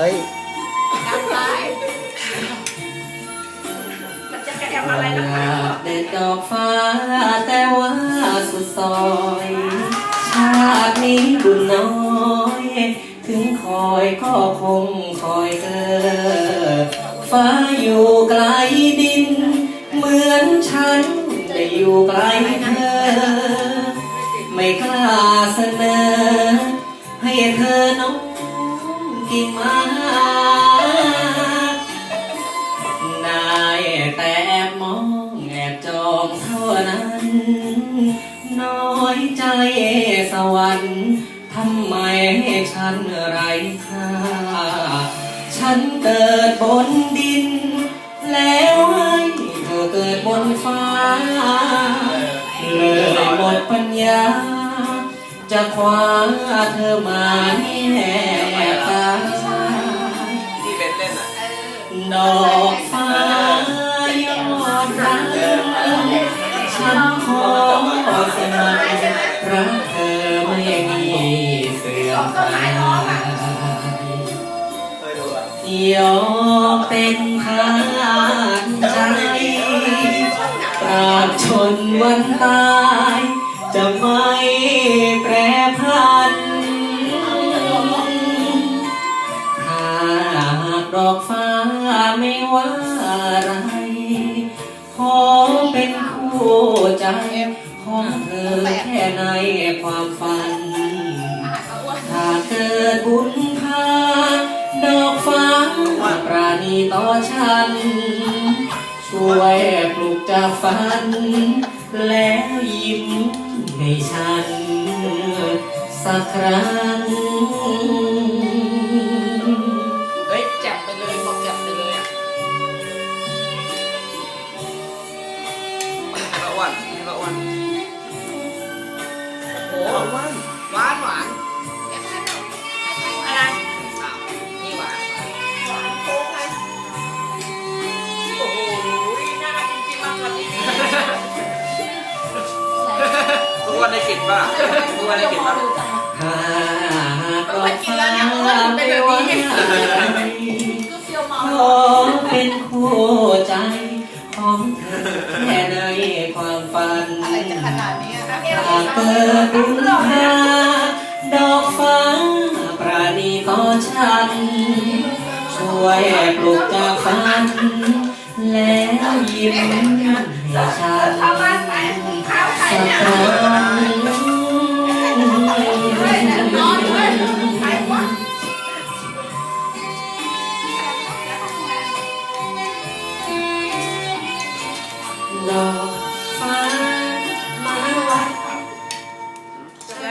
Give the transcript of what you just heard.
ฮ้ยกันไปมันจะกระแอมอะไรนะอยากเด็ดดอกฟ้าแต่ว่าสุดซอย ชาตินี้บุญน้อย ถึงคอยก็คงคอยเกิดฟ้าอยู่ไกลดิน เหมือนฉันได้อยู่ไกลเธอ ไม่กล้าเสนอ ให้เธอน้อง กิ่มานายแต่มองแอบจองเท่านั้น น้อยใจสวรรค์ทำไมให้ฉันไรค่า ฉันเกิดบนดิน แล้วให้เธอเกิดบนฟ้า เลยหมดปัญญา จะคว้าเธอมาแน่ ดอกฟ้ายอดรักฉันขอสมัครรักเธอไม่มีเสื่อมคลายเคยดูอะยอมเป็นทานใจตราบชนวันตายจะไม่แปรพันหากดอกฟ้า ว่าอะไร ขอเป็นคู่ใจของเธอแค่ในความฝันถ้าเกิดบุญพาดอกฟ้าปราณีต่อฉัน ช่วยปลุกจากฝัน แล้วยิ้มให้ฉัน สักครั้ง ได้กลิ่นป่ะทุกวันได้กลิ่นป่ะหากดอกฟ้าไม่ว่าอะไรก็เฟียวเมาขอเป็นคู่ใจของเธอแค่ในความฝันอะไรจะขนาดนี้อะหากเกิดบุญพาดอกฟ้าปราณีต่อฉัน ช่วยปลุกจากฝัน แล้วยิ้มให้ฉันสักครั้ง love.